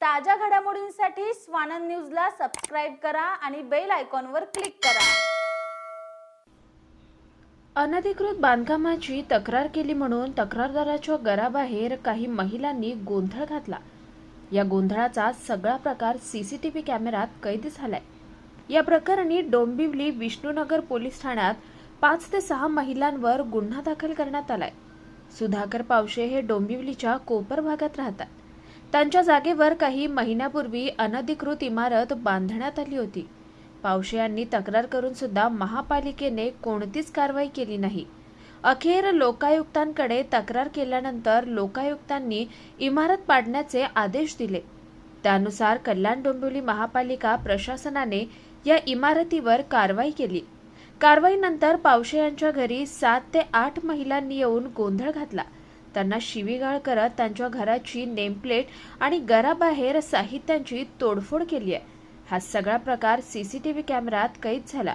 ताज्या घडामोडींसाठी स्वानंद न्यूजला सबस्क्राईब करा आणि बेल आयकॉनवर क्लिक करा. अनधिकृत बांधकामाची तक्रार केली म्हणून तक्रारदाराच्या घराबाहेर काही महिलांनी गोंधळ घातला. या गोंधळाचा सगळा प्रकार सीसीटीव्ही कॅमेऱ्यात कैद झालाय. या प्रकरणी डोंबिवली विष्णुनगर पोलीस ठाण्यात पाच ते सहा महिलांवर गुन्हा दाखल करण्यात आलाय. सुधाकर पावशे हे डोंबिवलीच्या कोपर भागात राहतात. त्यांच्या जागेवर काही महिन्यापूर्वी अनधिकृत इमारत बांधण्यात आली होती. पावशे यांनी तक्रार करून सुद्धा महापालिकेने कोणतीच कारवाई केली नाही. अखेर लोकायुक्तांकडे तक्रार केल्यानंतर लोकायुक्तांनी इमारत पाडण्याचे आदेश दिले. त्यानुसार कल्याण डोंबिवली महापालिका प्रशासनाने या इमारतीवर कारवाई केली. कारवाईनंतर पावशे यांच्या घरी सात ते आठ महिलांनी येऊन गोंधळ घातला. त्यांना शिवीगाळ करत त्यांच्या घराची नेमप्लेट आणि घराबाहेर साहित्यांची तोडफोड केली आहे. हा सगळा प्रकार सीसीटीव्ही कॅमेऱ्यात कैद झाला.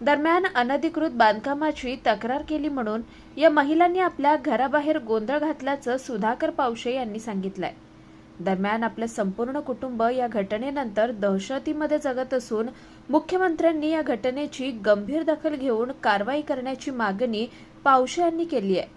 दरम्यान अनधिकृत बांधकामाची तक्रार केली म्हणून या महिलांनी आपल्या घराबाहेर गोंधळ घातल्याचं सुधाकर पावशे यांनी सांगितलंय. दरम्यान आपलं संपूर्ण कुटुंब या घटनेनंतर दहशतीमध्ये जगत असून मुख्यमंत्र्यांनी या घटनेची गंभीर दखल घेऊन कारवाई करण्याची मागणी पावशे यांनी केली आहे.